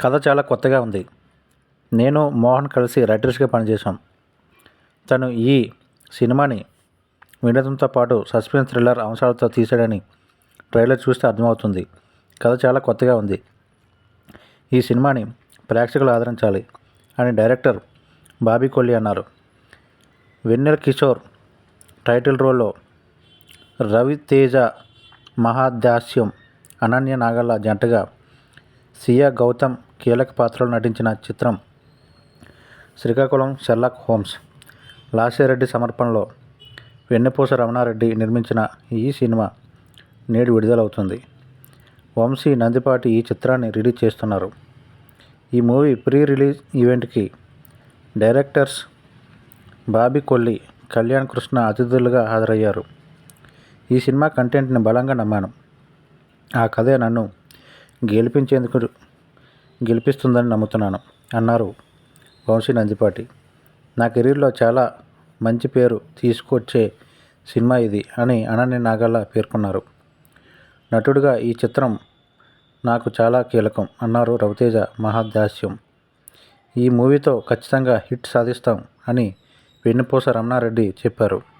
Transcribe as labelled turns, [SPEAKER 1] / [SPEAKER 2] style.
[SPEAKER 1] కథ చాలా కొత్తగా ఉంది. నేను మోహన్ కలిసి రైటర్స్గా పనిచేశాం. తను ఈ సినిమాని వినోదంతో పాటు సస్పెన్స్ థ్రిల్లర్ అంశాలతో తీశాడని ట్రైలర్ చూస్తే అర్థమవుతుంది. కథ చాలా కొత్తగా ఉంది. ఈ సినిమాని ప్రేక్షకులు ఆదరించాలి అని డైరెక్టర్ బాబీ కొల్లి అన్నారు. వెన్నెల కిషోర్ టైటిల్ రోల్లో రవితేజ మహాదాస్యం అనన్య నాగల్ల జంటగా సియా గౌతమ్ కీలక పాత్రలో నటించిన చిత్రం శ్రీకాకుళం షెర్లాక్ హోమ్స్. లాసిరెడ్డి సమర్పణలో వెన్నెపూస రమణారెడ్డి నిర్మించిన ఈ సినిమా నేడు విడుదలవుతుంది. వంశీ నందిపాటి ఈ చిత్రాన్ని రిలీజ్ చేస్తున్నారు. ఈ మూవీ ప్రీ రిలీజ్ ఈవెంట్కి డైరెక్టర్స్ బాబీ కొల్లి కళ్యాణ్ కృష్ణ అతిథులుగా హాజరయ్యారు. ఈ సినిమా కంటెంట్ని బలంగా నమ్మాను. ఆ కథే నన్ను గెలిపించేందుకు గెలిపిస్తుందని నమ్ముతున్నాను అన్నారు వంశీ నందిపాటి. నా కెరీర్లో చాలా మంచి పేరు తీసుకొచ్చే సినిమా ఇది అని అనన్య నాగల్ల పేర్కొన్నారు. నటుడిగా ఈ చిత్రం నాకు చాలా కీలకం అన్నారు రవితేజ మహాదాస్యం. ఈ మూవీతో ఖచ్చితంగా హిట్ సాధిస్తాం అని వెన్నుపూస రమణారెడ్డి చెప్పారు.